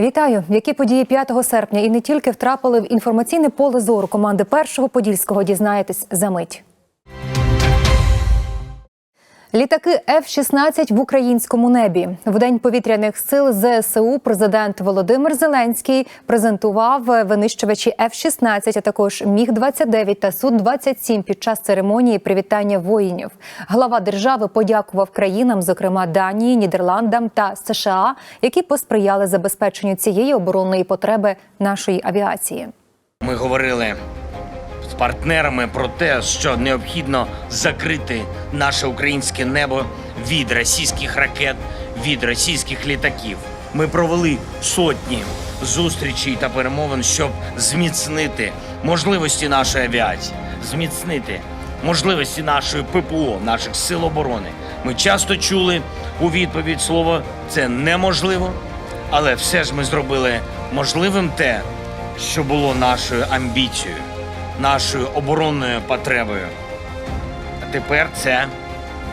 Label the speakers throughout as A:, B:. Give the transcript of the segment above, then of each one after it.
A: Вітаю! Які події 5 серпня і не тільки втрапили в інформаційне поле зору команди першого подільського дізнаєтесь за мить. Літаки F-16 в українському небі в день повітряних сил ЗСУ. Президент Володимир Зеленський презентував винищувачі F-16, а також Міг 29 та Су 27 під час церемонії привітання воїнів. Глава держави подякував країнам, зокрема Данії, Нідерландам та США, які посприяли забезпеченню цієї оборонної потреби нашої авіації.
B: Ми говорили партнерами про те, що необхідно закрити наше українське небо від російських ракет, від російських літаків. Ми провели сотні зустрічей та перемовин, щоб зміцнити можливості нашої авіації, зміцнити можливості нашої ППО, наших сил оборони. Ми часто чули у відповідь слово це неможливо, але все ж ми зробили можливим те, що було нашою амбіцією, нашою оборонною потребою. А тепер це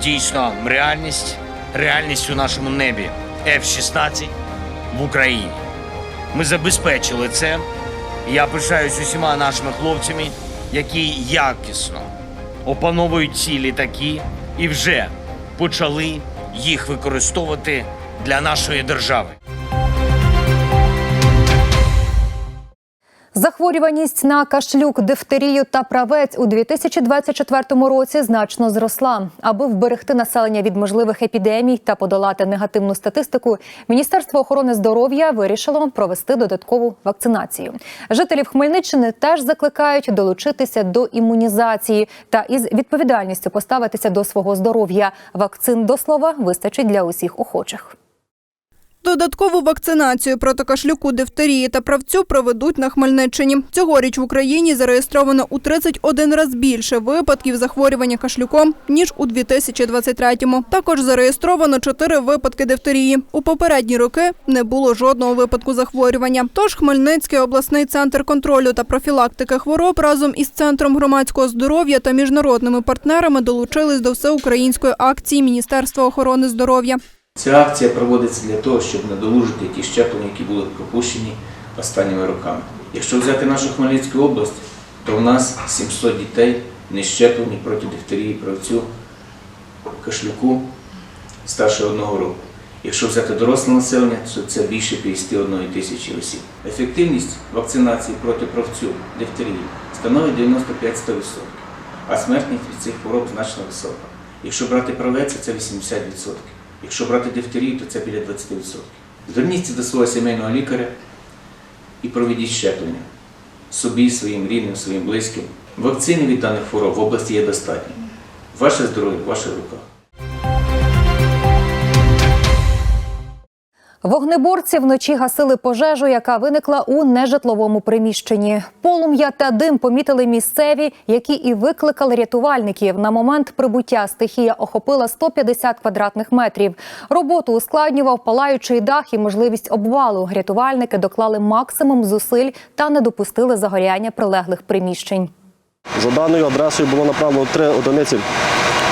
B: дійсно реальність, реальність у нашому небі F-16 в Україні. Ми забезпечили це. Я пишаюсь усіма нашими хлопцями, які якісно опановують ці літаки і вже почали їх використовувати для нашої держави.
A: Захворюваність на кашлюк, дифтерію та правець у 2024 році значно зросла. Аби вберегти населення від можливих епідемій та подолати негативну статистику, Міністерство охорони здоров'я вирішило провести додаткову вакцинацію. Жителів Хмельниччини теж закликають долучитися до імунізації та із відповідальністю поставитися до свого здоров'я. Вакцин до слова вистачить для усіх охочих.
C: Додаткову вакцинацію проти кашлюку, дифтерії та правцю проведуть на Хмельниччині. Цьогоріч в Україні зареєстровано у 31 раз більше випадків захворювання кашлюком, ніж у 2023-му. Також зареєстровано 4 випадки дифтерії. У попередні роки не було жодного випадку захворювання. Тож Хмельницький обласний центр контролю та профілактики хвороб разом із Центром громадського здоров'я та міжнародними партнерами долучились до всеукраїнської акції Міністерства охорони здоров'я.
D: Ця акція проводиться для того, щоб надолужити ті щеплення, які були пропущені останніми роками. Якщо взяти нашу Хмельницьку область, то у нас 700 дітей не щеплені проти дифтерії, правцю, кашлюку старше одного року. Якщо взяти доросле населення, то це більше 51 тисячі осіб. Ефективність вакцинації проти правцю, дифтерії становить 95-100%, а смертність від цих хвороб значно висока. Якщо брати правець, це 80%. Якщо брати дифтерію, то це біля 20%. Зверніться до свого сімейного лікаря і проведіть щеплення собі, своїм рідним, своїм близьким. Вакцини від даних хвороб в області є достатньо. Ваше здоров'я ваших
A: Вогнеборці вночі гасили пожежу, яка виникла у нежитловому приміщенні. Полум'я та дим помітили місцеві, які і викликали рятувальників. На момент прибуття стихія охопила 150 квадратних метрів. Роботу ускладнював палаючий дах і можливість обвалу. Рятувальники доклали максимум зусиль та не допустили загоряння прилеглих приміщень.
E: За даною адресою було направлено три одиниці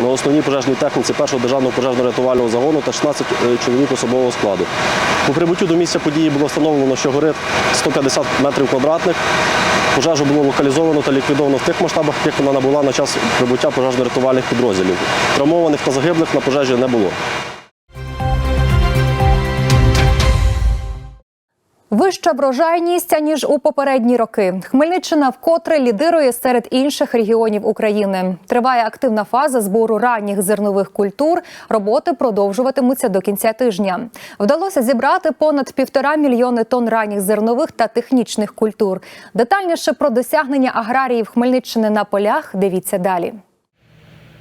E: на основній пожежній техніці першого державного пожежно-рятувального загону та 16 чоловік особового складу. По прибуттю до місця події було встановлено, що горить 150 метрів квадратних. Пожежу було локалізовано та ліквідовано в тих масштабах, яких вона набула на час прибуття пожежно-рятувальних підрозділів. Травмованих та загиблих на пожежі не було.
A: Вища врожайність аніж у попередні роки. Хмельниччина вкотре лідирує серед інших регіонів України. Триває активна фаза збору ранніх зернових культур. Роботи продовжуватимуться до кінця тижня. Вдалося зібрати понад півтора мільйони тонн ранніх зернових та технічних культур. Детальніше про досягнення аграріїв Хмельниччини на полях. Дивіться далі.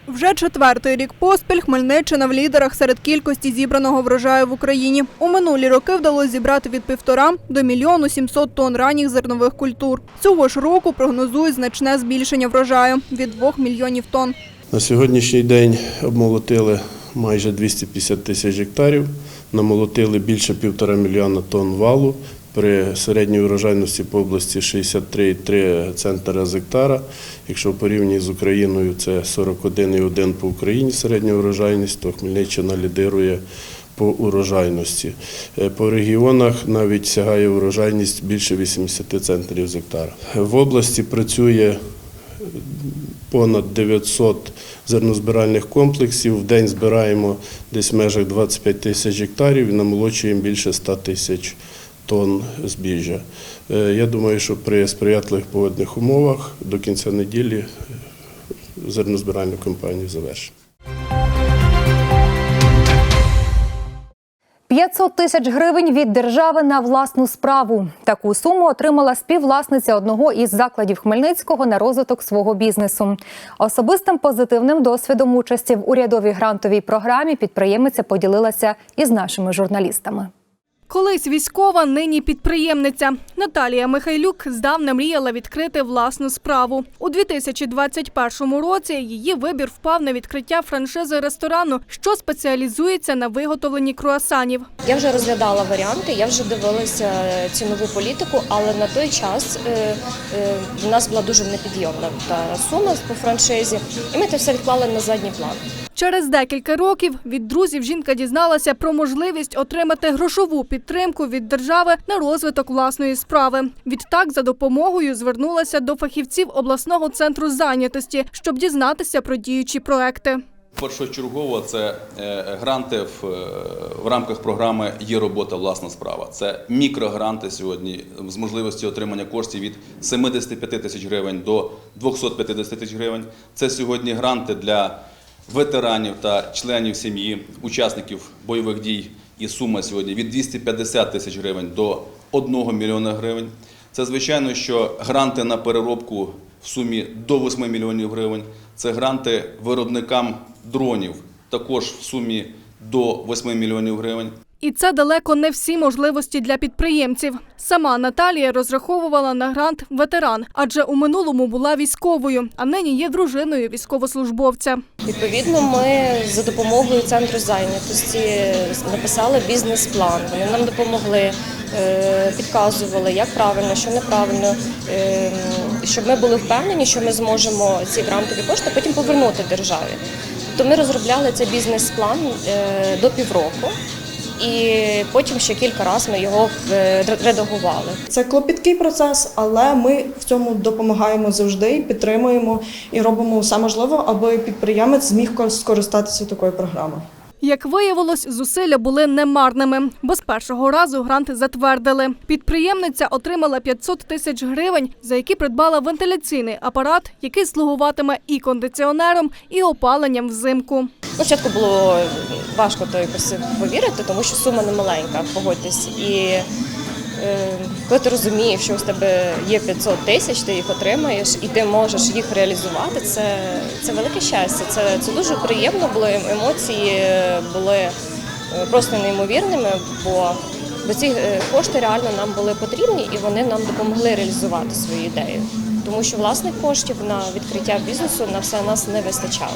C: Вже четвертий рік поспіль Хмельниччина в лідерах серед кількості зібраного врожаю в Україні. У минулі роки вдалося зібрати від півтора до мільйону сімсот тонн ранніх зернових культур. Цього ж року прогнозують значне збільшення врожаю від двох мільйонів тонн.
F: На сьогоднішній день обмолотили майже 250 тисяч гектарів, намолотили більше півтора мільйона тонн валу. При середній урожайності по області 63,3 центра з гектара. Якщо в порівнянні з Україною це 41,1 по Україні середня урожайність, то Хмельниччина лідирує по урожайності. Е, По регіонах навіть сягає урожайність більше 80 центнерів з гектара. В області працює понад 900 зернозбиральних комплексів. В день збираємо десь в межах 25 тисяч гектарів і намолочуємо більше 100 тисяч тонн збіжжя. Е, Я думаю, що при сприятливих погодних умовах до кінця неділі е, зернозбиральну кампанію завершимо.
A: 500 тисяч гривень від держави на власну справу. Таку суму отримала співвласниця одного із закладів Хмельницького на розвиток свого бізнесу. Особистим позитивним досвідом участі в урядовій грантовій програмі підприємиця поділилася із нашими журналістами.
G: Колись військова, нині підприємниця. Наталія Михайлюк здавна мріяла відкрити власну справу. У 2021 році її вибір впав на відкриття франшизи ресторану, що спеціалізується на виготовленні круасанів.
H: Я вже розглядала варіанти, я вже дивилася цінову політику, але на той час е, е, в нас була дуже непідйомна та сума по франшизі, і ми це все відклали на задній план.
G: Через декілька років від друзів жінка дізналася про можливість отримати грошову підтримку від держави на розвиток власної справи. Відтак, за допомогою звернулася до фахівців обласного центру зайнятості, щоб дізнатися про діючі проекти.
I: Першочергово це е, гранти в, е, в рамках програми Є робота, власна справа. Це мікрогранти сьогодні з можливістю отримання коштів від 75 тисяч гривень до 250 тисяч гривень. Це сьогодні гранти для ветеранів та членів сім'ї, учасників бойових дій. І сума сьогодні від 250 тисяч гривень до 1 мільйона гривень. Це звичайно, що гранти на переробку в сумі до 8 мільйонів гривень. Це гранти виробникам дронів також в сумі до 8 мільйонів гривень.
G: І це далеко не всі можливості для підприємців. Сама Наталія розраховувала на грант ветеран, адже у минулому була військовою, а нині є дружиною військовослужбовця.
H: Відповідно, ми за допомогою центру зайнятості написали бізнес-план. Вони нам допомогли, е, підказували, як правильно, що неправильно, е, щоб ми були впевнені, що ми зможемо ці грантові кошти потім повернути державі. Тобто ми розробляли цей бізнес-план е, до півроку. І потім ще кілька разів ми його е, редагували.
J: Це клопіткий процес, але ми в цьому допомагаємо завжди, підтримуємо і робимо все можливе, аби підприємець зміг скористатися такою програмою.
G: Як виявилось, зусилля були немарними, бо з першого разу грант затвердили. Підприємниця отримала 500 тисяч гривень, за які придбала вентиляційний апарат, який слугуватиме і кондиціонером, і опаленням взимку.
H: Спочатку було важко то якось повірити, тому що сума не маленька, погодьтесь. І коли ти розумієш, що у тебе є 500 тисяч, ти їх отримаєш і ти можеш їх реалізувати, це, це велике щастя. Це, це дуже приємно було. Емоції були е, просто неймовірними, бо, бо ці е, кошти реально нам були потрібні і вони нам допомогли реалізувати свою ідею. Тому що власних коштів на відкриття бізнесу на все нас не вистачало.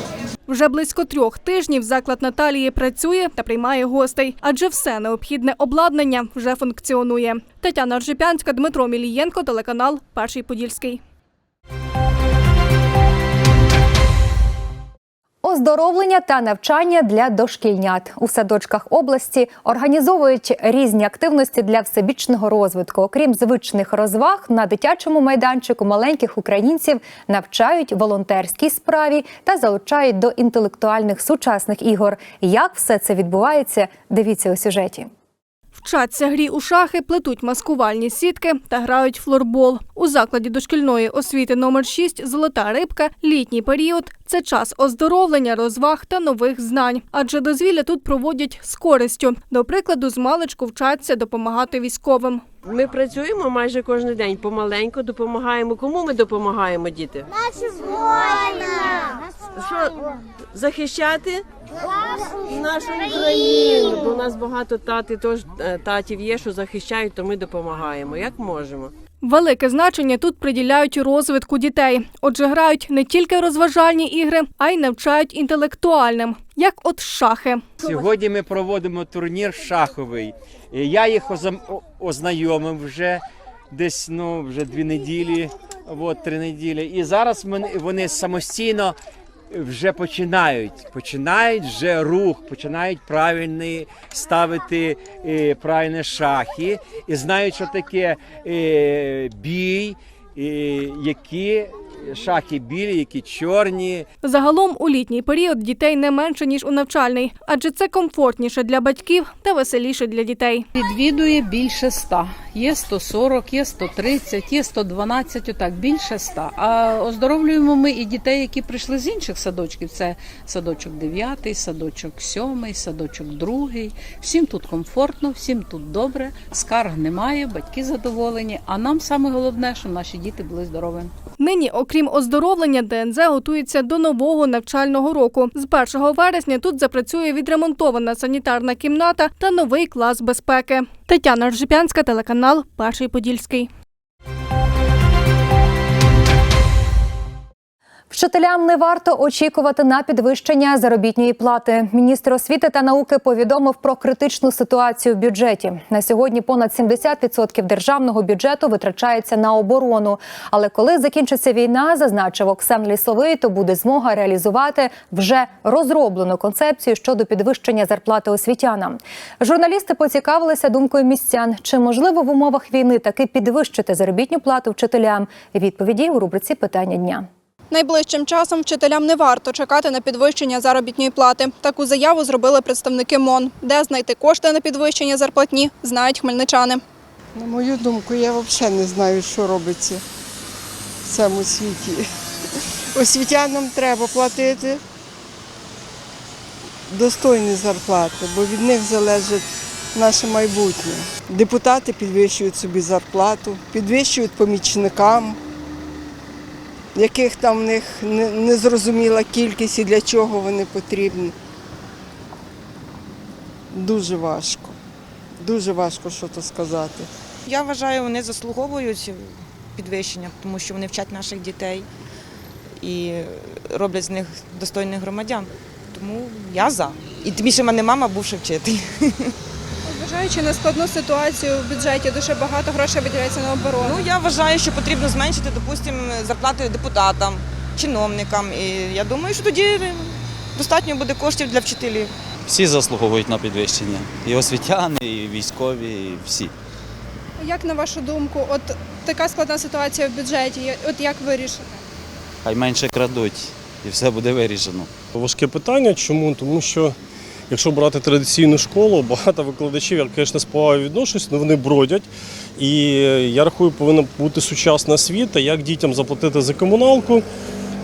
G: Вже близько трьох тижнів заклад Наталії працює та приймає гостей, адже все необхідне обладнання вже функціонує. Тетяна Ржепянська, Дмитро Мілієнко, телеканал Перший Подільський.
A: Оздоровлення та навчання для дошкільнят у садочках області організовують різні активності для всебічного розвитку. Окрім звичних розваг, на дитячому майданчику маленьких українців навчають волонтерській справі та залучають до інтелектуальних сучасних ігор. Як все це відбувається? Дивіться у сюжеті.
G: Вчаться грі у шахи, плетуть маскувальні сітки та грають флорбол. У закладі дошкільної освіти номер 6 Золота рибка літній період це час оздоровлення, розваг та нових знань. Адже дозвілля тут проводять з користю. До прикладу, з маличку вчаться допомагати військовим.
K: Ми працюємо майже кожен день, помаленьку допомагаємо. Кому ми допомагаємо, діти? Нашим воїнам! Що захищати нашу країну? Бо у нас багато тати, тож е, татів є, що захищають, то ми допомагаємо. Як можемо.
G: Велике значення тут приділяють розвитку дітей. Отже, грають не тільки розважальні ігри, а й навчають інтелектуальним, як от шахи.
L: Сьогодні ми проводимо турнір шаховий. Я їх о- ознайомив вже десь ну, вже дві неділі, от, три неділі. І зараз вони самостійно вже починають. Починають вже рух, починають правильні ставити е, правильні шахи і знають, що таке е, бій, е, які шахи білі, які чорні.
G: Загалом у літній період дітей не менше ніж у навчальний, адже це комфортніше для батьків та веселіше для дітей.
M: Відвідує більше ста. Є 140, є 130, є 112, отак, більше ста. А оздоровлюємо ми і дітей, які прийшли з інших садочків. Це садочок 9, садочок 7, садочок 2. Всім тут комфортно, всім тут добре, скарг немає, батьки задоволені. А нам саме головне, щоб наші діти були здоровими.
G: Нині, окрім оздоровлення, ДНЗ готується до нового навчального року. З 1 вересня тут запрацює відремонтована санітарна кімната та новий клас безпеки. Тетяна Ржипянська, телеканал Перший Подільський.
A: Вчителям не варто очікувати на підвищення заробітної плати. Міністр освіти та науки повідомив про критичну ситуацію в бюджеті. На сьогодні понад 70% державного бюджету витрачається на оборону. Але коли закінчиться війна, зазначив Оксан Лісовий, то буде змога реалізувати вже розроблену концепцію щодо підвищення зарплати освітянам. Журналісти поцікавилися думкою містян, чи можливо в умовах війни таки підвищити заробітну плату вчителям. Відповіді у рубриці питання дня.
G: Найближчим часом вчителям не варто чекати на підвищення заробітної плати. Таку заяву зробили представники МОН. Де знайти кошти на підвищення зарплатні, знають хмельничани.
N: На мою думку, я взагалі не знаю, що робиться в цьому світі. Освітянам треба платити достойні зарплати, бо від них залежить наше майбутнє. Депутати підвищують собі зарплату, підвищують помічникам, яких там в них незрозуміла кількість і для чого вони потрібні. Дуже важко. Дуже важко щось сказати.
O: Я вважаю, вони заслуговують підвищення, тому що вони вчать наших дітей і роблять з них достойних громадян. Тому я за. І тим більше мене мама бувши вчитель.
G: Зважаючи на складну ситуацію в бюджеті, дуже багато грошей виділяється на оборону.
O: Ну я вважаю, що потрібно зменшити, допустимо, зарплати депутатам, чиновникам. І я думаю, що тоді достатньо буде коштів для вчителів.
P: Всі заслуговують на підвищення. І освітяни, і військові, і всі.
G: Як на вашу думку, от така складна ситуація в бюджеті, от як вирішити?
P: Хай менше крадуть, і все буде вирішено.
Q: Важке питання. Чому? Тому що якщо брати традиційну школу, багато викладачів, я, звісно, з повагою відношусь, але вони бродять. І я рахую, повинна бути сучасна освіта, як дітям заплатити за комуналку,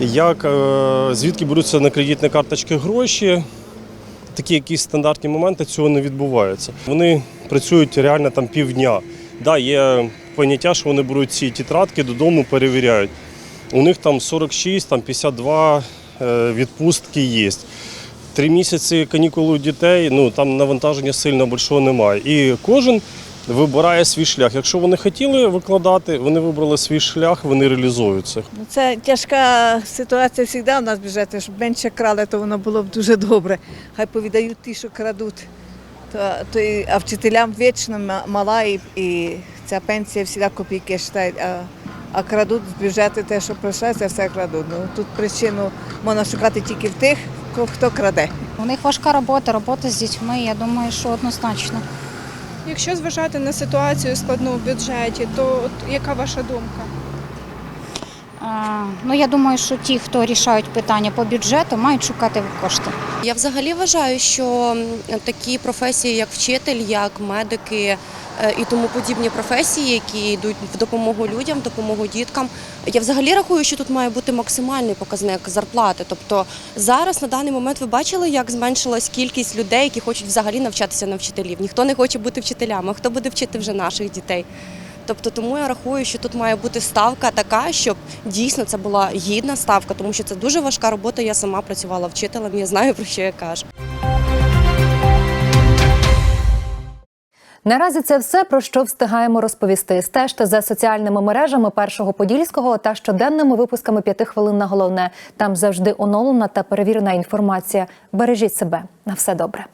Q: як, е, звідки беруться на кредитні карточки гроші. Такі якісь стандартні моменти цього не відбуваються. Вони працюють реально там півдня. Да, є поняття, що вони беруть ці тетрадки додому, перевіряють. У них там 46, там 52 е, відпустки є. Три місяці канікули у дітей, ну там навантаження сильно большого немає. І кожен вибирає свій шлях. Якщо вони хотіли викладати, вони вибрали свій шлях, вони реалізуються.
R: Ну, Це тяжка ситуація завжди у нас в бюджеті, щоб менше крали, то воно було б дуже добре. Хай повідають ті, що крадуть. То, то і, а вчителям вічно мала і, і ця пенсія завжди копійки вважають, а, а крадуть з бюджету те, що прийшло, це все крадуть. Ну, тут причину можна шукати тільки в тих, хто краде.
C: У них важка робота, робота з дітьми. Я думаю, що однозначно.
G: Якщо зважати на ситуацію складну в бюджеті, то от яка ваша думка?
C: Ну я думаю, що ті, хто рішають питання по бюджету, мають шукати кошти.
S: Я взагалі вважаю, що такі професії, як вчитель, як медики е, і тому подібні професії, які йдуть в допомогу людям, в допомогу діткам. Я взагалі рахую, що тут має бути максимальний показник зарплати. Тобто зараз на даний момент ви бачили, як зменшилась кількість людей, які хочуть взагалі навчатися на вчителів. Ніхто не хоче бути вчителями. Хто буде вчити вже наших дітей? Тобто, тому я рахую, що тут має бути ставка така, щоб дійсно це була гідна ставка, тому що це дуже важка робота. Я сама працювала вчителем, я знаю про що я кажу.
A: Наразі це все про що встигаємо розповісти. Стежте за соціальними мережами першого подільського та щоденними випусками п'яти хвилин на головне. Там завжди оновлена та перевірена інформація. Бережіть себе на все добре.